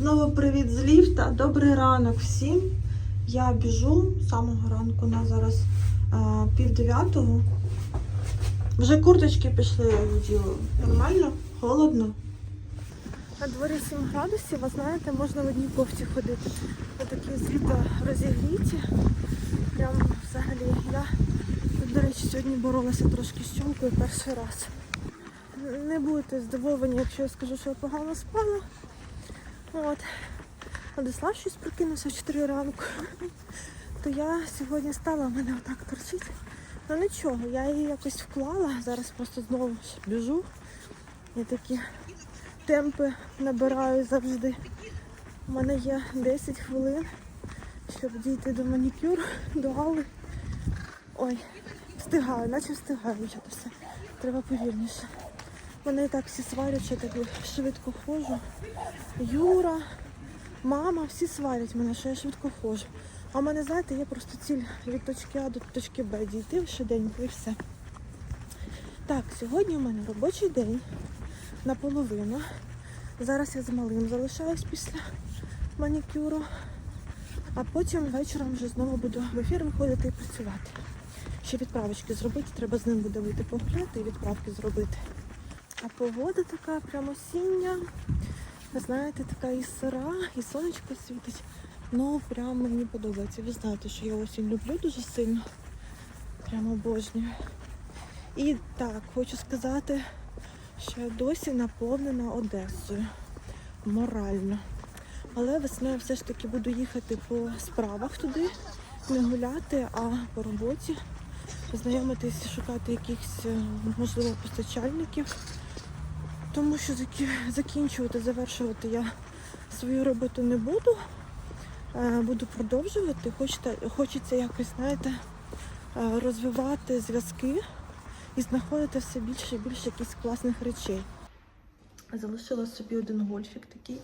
Знову привіт з ліфта. Добрий ранок всім. Я біжу з самого ранку на зараз а, пів дев'ятого. Вже курточки пішли в діло. Нормально? Холодно. На дворі 7 градусів, а знаєте, можна в одній кофті ходити. Отакі з літа розігріті. Прям взагалі я, до речі, сьогодні боролася трошки з чумкою перший раз. Не будете здивовані, якщо я скажу, що я погано спала. От. Владислав щось прокинувся в 4 ранку. То я сьогодні стала, в мене отак торчить. Ну нічого, я її якось вклала. Зараз просто знову біжу. Я такі темпи набираю завжди. У мене є 10 хвилин, щоб дійти до манікюру, до Алли. Ой, встигаю, наче встигаю то все. Треба повільніше. І так всі сварять, що так швидко ходжу. Юра, мама, всі сварять мене, що я швидко ходжу. А в мене, знаєте, є просто ціль від точки А до точки Б дійти швиденько і все. Так, сьогодні у мене робочий день наполовину. Зараз я з малим залишаюсь після манікюру, а потім вечором вже знову буду в ефір виходити і працювати. Ще відправочки зробити, треба з ним буде вийти погуляти і відправки зробити. А погода така прям осіння. Ви знаєте, така і сира, і сонечко світить. Ну, прям мені подобається. Ви знаєте, що я осінь люблю дуже сильно. Прямо обожнюю. І так, хочу сказати, що я досі наповнена Одесою. Морально. Але весною все ж таки буду їхати по справах туди, не гуляти, а по роботі. Знайомитись, шукати якихось, е, можливо, постачальників. Тому що закі- закінчувати, завершувати я свою роботу не буду. Е, Буду продовжувати. Хочеться, якось, знаєте, е, розвивати зв'язки і знаходити все більше і більше якихось класних речей. Залишила собі один гольфік такий.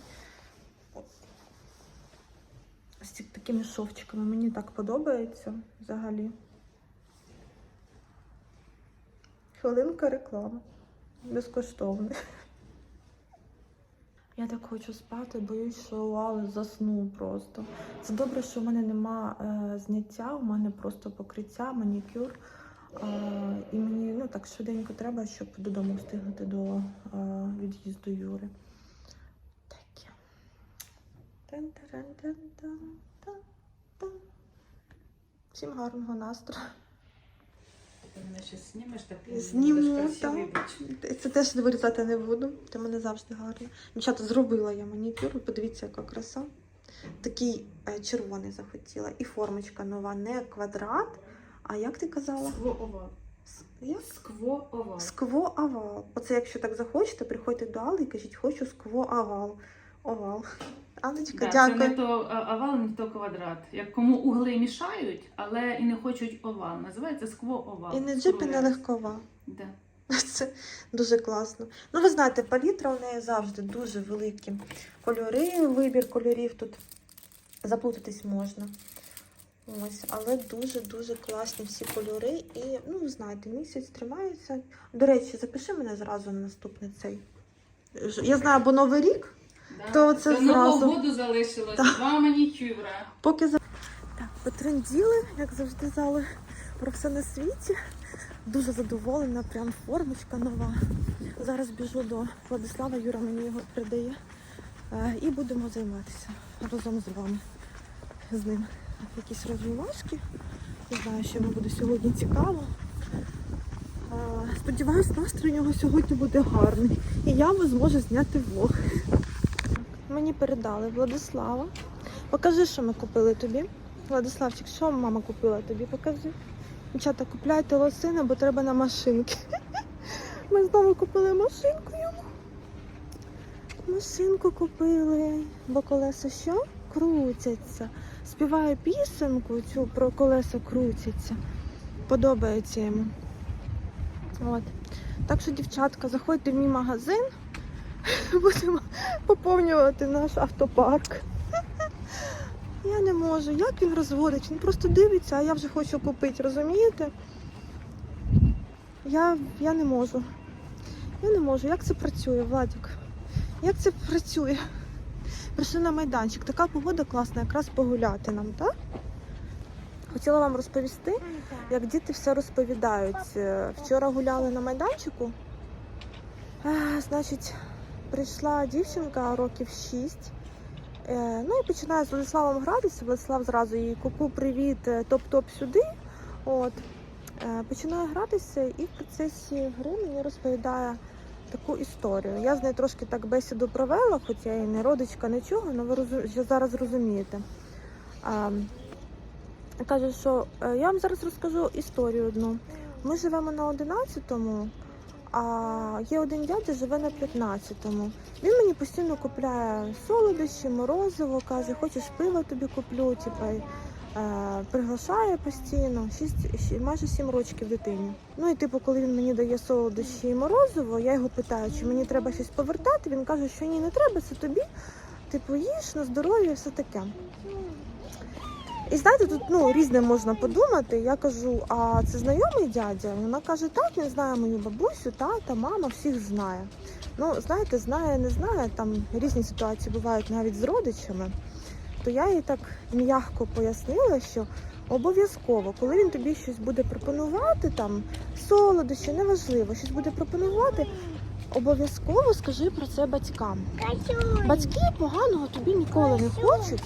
З такими шовчиками. Мені так подобається взагалі. Хвилинка реклами. Безкоштовне. Я так хочу спати, боюсь, що Лали засну просто. Це добре, що в мене нема е, зняття, у мене просто покриття, манікюр. Е, і мені ну, так швиденько треба, щоб додому встигнути до е, від'їзду Юри. Таке. Всім гарного настрою. Ти мене ще знімеш Зніму, так. Це теж вирізати не буду. Ти мене завжди гарно. Дівчата, зробила я манікюр. Подивіться, яка краса. Такий е, червоний захотіла. І формочка нова, не квадрат. А як ти казала? Скво-овал. Як? Скво-овал. Скво овал. Оце якщо так захочете, приходьте до Алли і кажіть, хочу скво овал. Овал. Аллочка, Да, це не то овал, не то квадрат. Як кому угли мішають, але і не хочуть овал. Називається скво-овал. І не джип, і не легкова. Да. Це дуже класно. Ну, ви знаєте, палітра у неї завжди дуже великі кольори, вибір кольорів тут заплутатись можна. Ось, але дуже-дуже класні всі кольори. І, ну, знаєте, місяць тримається. До речі, запиши мене зразу на наступний цей. Я знаю, бо Новий рік. То це До Нового году залишилось два манікюра. поки за. Так, потренділи, як завжди зали про все на світі. Дуже задоволена, прям формочка нова. Зараз біжу до Владислава, Юра мені його передає. Е, І будемо займатися разом з вами. З ним якісь розвивашки. Не знаю, що йому буде сьогодні цікаво. Е, Сподіваюсь, настрій у нього сьогодні буде гарний. І я зможу зняти влог. Мені передали Владислава. Покажи, що ми купили тобі. Владиславчик, що мама купила тобі? Покажи. Дівчата, купляйте лосини, бо треба на машинки. Ми знову купили машинку йому. Машинку купили, бо колеса що? Крутяться. Співаю пісенку цю про колеса крутяться. Подобається йому. От. Так що, дівчатка, заходьте в мій магазин. Будемо поповнювати наш автопарк. Я не можу. Як він розводить? Він просто дивиться, а я вже хочу купити, розумієте? Я, я не можу. Я не можу. Як це працює, Владик? Як це працює? Прийшли на майданчик. Така погода класна, якраз погуляти нам, так? Хотіла вам розповісти, як діти все розповідають. Е, Вчора гуляли на майданчику. Е, Значить, прийшла дівчинка років 6. Е, Ну і починає з Владиславом гратися. Владислав зразу їй куку, привіт, е, топ-топ сюди. От. Е, Починає гратися і в процесі гри мені розповідає таку історію. Я з нею трошки так бесіду провела, хоча і не родичка, нічого, але ви розу- вже зараз розумієте. А, каже, що я вам зараз розкажу історію одну. Ми живемо на 11-му, а є один дядя, живе на 15-му. Він мені постійно купляє солодощі, морозиво, каже, хочеш пиво тобі куплю, типа, е, приглашає постійно, шість, щ- майже 7 років дитині. Ну і типу, коли він мені дає солодощі і морозиво, я його питаю, чи мені треба щось повертати. Він каже, що ні, не треба, це тобі. Типу, їж на здоров'я, все таке. І знаєте, тут ну різне можна подумати. Я кажу, а це знайомий дядя? Вона каже, так, він знає мою бабусю, тата, мама, всіх знає. Ну, знаєте, знає, не знає, там різні ситуації бувають навіть з родичами. То я їй так м'яко пояснила, що обов'язково, коли він тобі щось буде пропонувати, там солодощі, неважливо, щось буде пропонувати, обов'язково скажи про це батькам. Батьки поганого тобі ніколи не хочуть.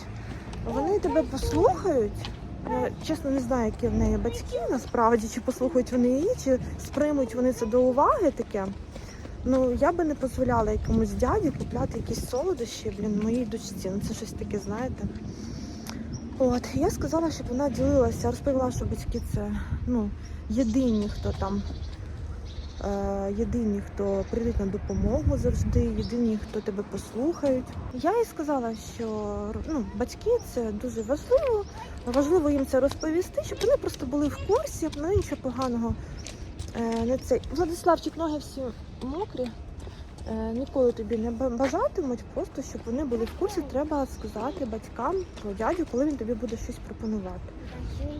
Вони тебе послухають. Я чесно не знаю, які в неї батьки насправді, чи послухають вони її, чи сприймуть вони це до уваги таке. Ну, я би не дозволяла якомусь дяді купляти якісь солодощі, блін, моїй дочці. Ну це щось таке, знаєте. От, я сказала, щоб вона ділилася, розповіла, що батьки це ну, єдині, хто там, єдині, хто прийдуть на допомогу завжди, єдині, хто тебе послухають. Я їй сказала, що ну, батьки це дуже важливо. Важливо їм це розповісти, щоб вони просто були в курсі, ну нічого поганого. Е, не цей Владиславчик, ноги всі мокрі. Е, ніколи тобі не бажатимуть, просто щоб вони були в курсі, треба сказати батькам про дядю, коли він тобі буде щось пропонувати.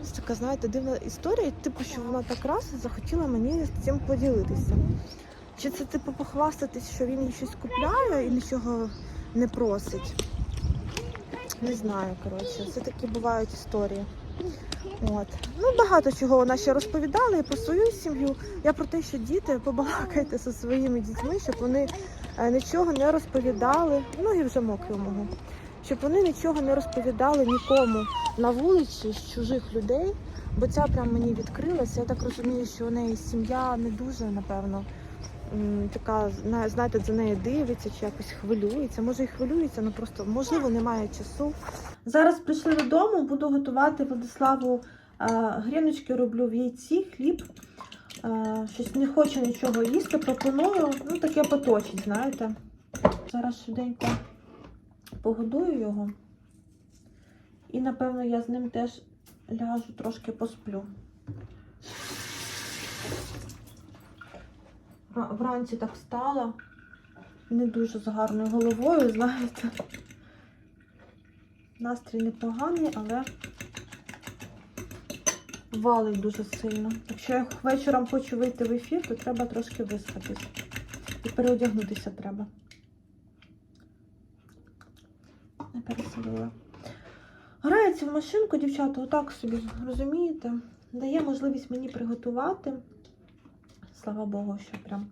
Це така, знаєте, дивна історія, типу, що вона так раз захотіла мені з цим поділитися. Чи це типу похвастатись, що він їй щось купляє і нічого не просить? Не знаю, коротше, це такі бувають історії. От. Ну, багато чого вона ще розповідала і про свою сім'ю. Я про те, що діти побалакайте зі своїми дітьми, щоб вони е, нічого не розповідали. Ноги вже мокрі мого. Щоб вони нічого не розповідали нікому на вулиці з чужих людей, бо ця прям мені відкрилася. Я так розумію, що у неї сім'я не дуже, напевно, така, знаєте, за нею дивиться чи якось хвилюється. Може і хвилюється, але просто можливо немає часу. Зараз прийшли додому, буду готувати Владиславу е, гріночки, роблю в яйці, хліб. Е, щось не хочу нічого їсти, пропоную. Ну, таке поточить, знаєте. Зараз швиденько погодую його. І, напевно, я з ним теж ляжу, трошки посплю. Ра- Вранці так встала, не дуже з гарною головою, знаєте. Настрій непоганий, але валить дуже сильно. Якщо я вечором хочу вийти в ефір, то треба трошки виспатись. І переодягнутися треба. Не пересадила. Грається в машинку, дівчата, отак собі, розумієте? Дає можливість мені приготувати. Слава Богу, що прям.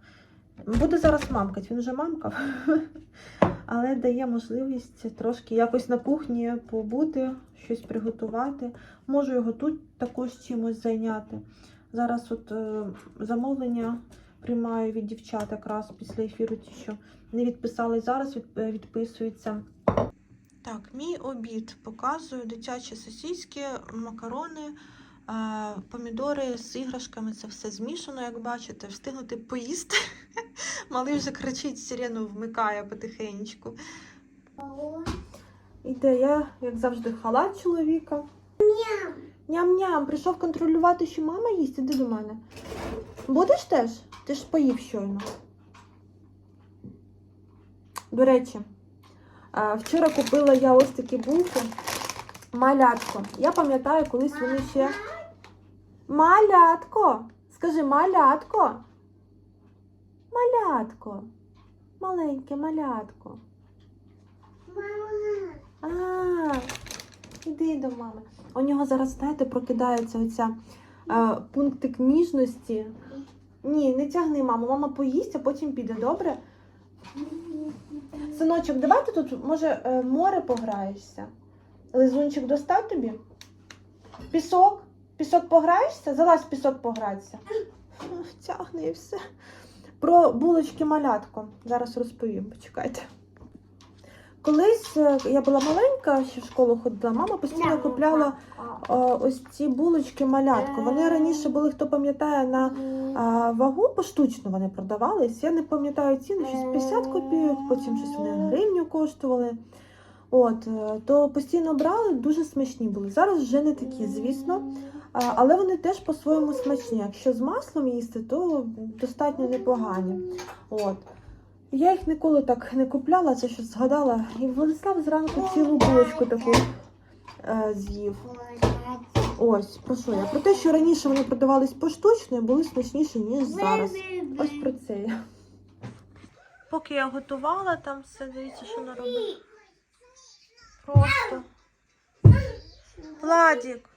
Буде зараз мамкать, він вже мамкав. Але дає можливість трошки якось на кухні побути, щось приготувати. Можу його тут також чимось зайняти. Зараз от е, замовлення приймаю від дівчат якраз після ефіру, ті, що не відписали зараз, від, е, відписуються. Так, мій обід показую дитячі сосиски, макарони, помідори з іграшками. Це все змішано, як бачите, встигнути поїсти. Малий вже кричить, сирену вмикає потихеньку. Іде я, як завжди, халат чоловіка. Ням-ням, прийшов контролювати, що мама їсть, іди до мене. Будеш теж? Ти ж поїв щойно. До речі, вчора купила я ось такі булки. Малятко. Я пам'ятаю, колись вони ще. Малятко! Скажи, малятко. Малятко. Маленьке малятко. Мама, йди до мами. У нього зараз, знаєте, прокидається оця е, пунктик ніжності. Ні, не тягни маму. Мама поїсть, а потім піде, добре? Синочок, давай ти тут, може, е, море пограєшся? Лизунчик достав тобі? Пісок? Пісок пограєшся? Залазь в пісок погратися. Тягне і все. Про булочки малятко. Зараз розповім, почекайте. Колись е, я була маленька, ще в школу ходила, мама постійно купляла е, ось ці булочки малятко. Вони раніше були, хто пам'ятає, на вагу поштучно вони продавались. Я не пам'ятаю ціни, щось 50 копійок, потім щось вони гривню коштували. От, е, то постійно брали, дуже смачні були. Зараз вже не такі, звісно. Але вони теж по-своєму смачні. Якщо з маслом їсти, то достатньо непогані. От. Я їх ніколи так не купляла, це щось згадала. І Владислав зранку цілу булочку таку е, з'їв. Ось про що я? Про те, що раніше вони продавались поштучно і були смачніші, ніж зараз. Ось про це я. Поки я готувала, там все дивіться, що наробила. Просто. Владік,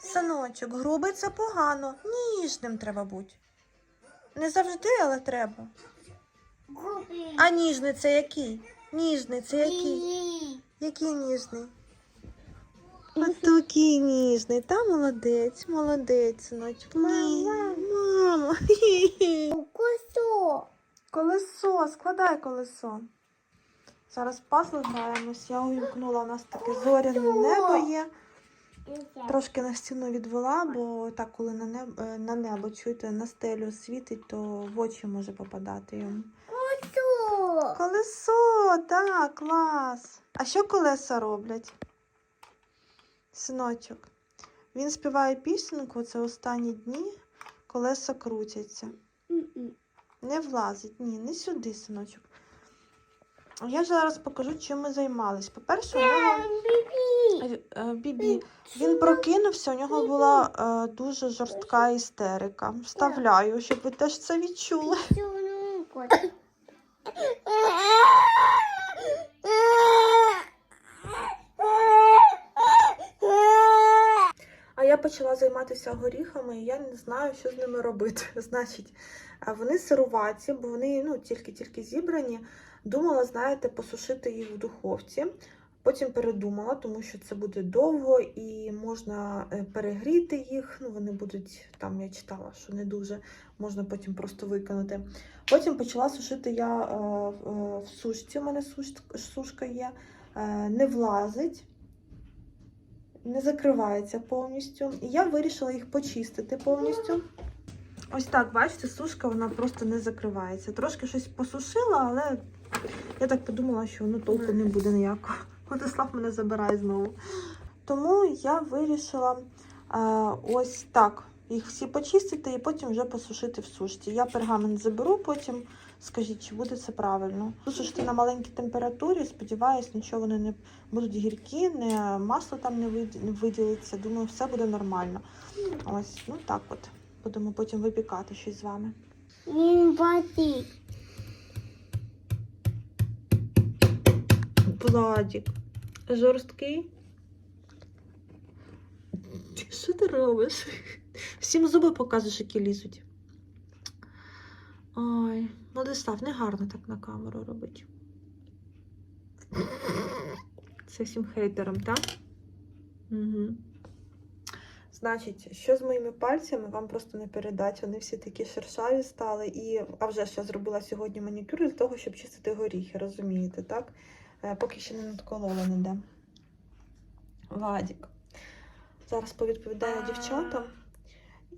синочок, грубий це погано. Ніжним треба бути. Не завжди, але треба. А ніжний це який? Ніжний це який? Який ніжний? А такий ніжний, та молодець, молодець, синочок. Ні, мама. Кусок. Колесо, складай колесо. Зараз пазл граємось. Я увімкнула, у нас таке зоряне небо є. Трошки на стіну відвела, бо так, коли на небо, на небо чуєте, на стелю світить, то в очі може попадати йому. Кусок. Колесо, так, клас. А що колеса роблять? Синочок. Він співає пісеньку, це останні дні, колеса крутяться. Не влазить, ні, не сюди, синочок. Я зараз покажу, чим ми займались. По-перше, у нього е, е, бібі. Він прокинувся, у нього була е, дуже жорстка істерика. Вставляю, щоб ви теж це відчули. А я почала займатися горіхами, і я не знаю, що з ними робити. Значить, вони сируваті, бо вони ну, тільки-тільки зібрані. Думала, знаєте, посушити їх в духовці. Потім передумала, тому що це буде довго і можна е, перегріти їх. Ну, вони будуть там, я читала, що не дуже можна потім просто викинути. Потім почала сушити я е, в- в сушці. У мене суш- сушка є, е, не влазить не закривається повністю. І я вирішила їх почистити повністю. Ось так, бачите, сушка вона просто не закривається. Трошки щось посушила, але я так подумала, що ну толку не буде ніякого. Владислав мене забирає знову. Тому я вирішила е, ось так їх всі почистити і потім вже посушити в сушці. Я пергамент заберу, потім скажіть, чи буде це правильно. Сушити на маленькій температурі, сподіваюсь, нічого вони не будуть гіркі, не масло там не не виділиться. Думаю, все буде нормально. Ось, ну так от. Будемо потім випікати щось з вами. Він Владік. Жорсткий. Що ти робиш? Всім зуби показуєш, які лізуть. Ой, Владислав, не гарно так на камеру робить. Це всім хейтерам, так? Угу. Значить, що з моїми пальцями вам просто не передати. Вони всі такі шершаві стали. І, а вже ж зробила сьогодні манікюр для того, щоб чистити горіхи, розумієте, так? Е, Поки ще не надколола ніде. Вадік. Зараз повідповідаю дівчатам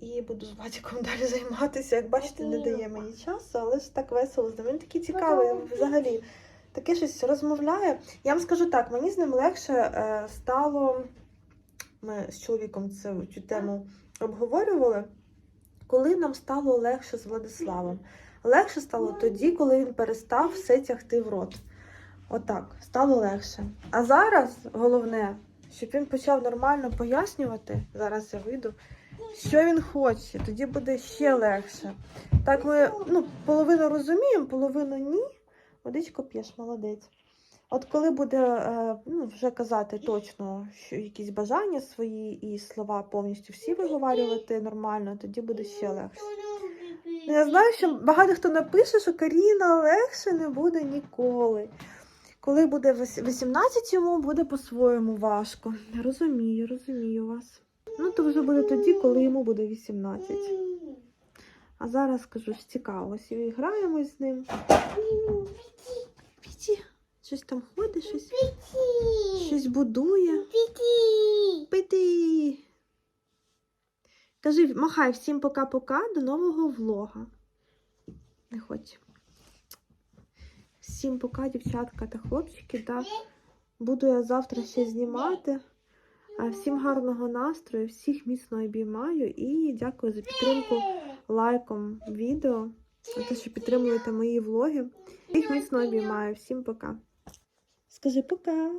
і буду з Вадіком далі займатися. Як бачите, не дає мені часу, але ж так весело з ним. Він такий цікавий взагалі. Таке щось розмовляє. Я вам скажу так, мені з ним легше е, стало. Ми з чоловіком цю, цю тему обговорювали, коли нам стало легше з Владиславом. Легше стало тоді, коли він перестав все тягти в рот. Отак, стало легше. А зараз головне, щоб він почав нормально пояснювати. Зараз я вийду, що він хоче, тоді буде ще легше. Так ми ну, половину розуміємо, половину ні. Водичку п'єш, молодець. От коли буде е, ну, вже казати точно, що якісь бажання свої і слова повністю всі виговарювати нормально, тоді буде ще легше. Ну, Я знаю, що багато хто напише, що Каріна легше не буде ніколи. Коли буде 18, йому буде по-своєму важко. Розумію, розумію вас. Ну, то вже буде тоді, коли йому буде 18. А зараз кажу, ж цікаво, ось і граємось з ним. Піті, щось там ходить, щось, щось будує. Пити. Кажи, махай всім пока-пока, до нового влога. Не хоч. Всім пока, дівчатка та хлопчики. Да. Буду я завтра ще знімати. Всім гарного настрою, всіх міцно обіймаю і дякую за підтримку лайком відео, за те, що підтримуєте мої влоги. Всіх міцно обіймаю. Всім пока. Скажи пока.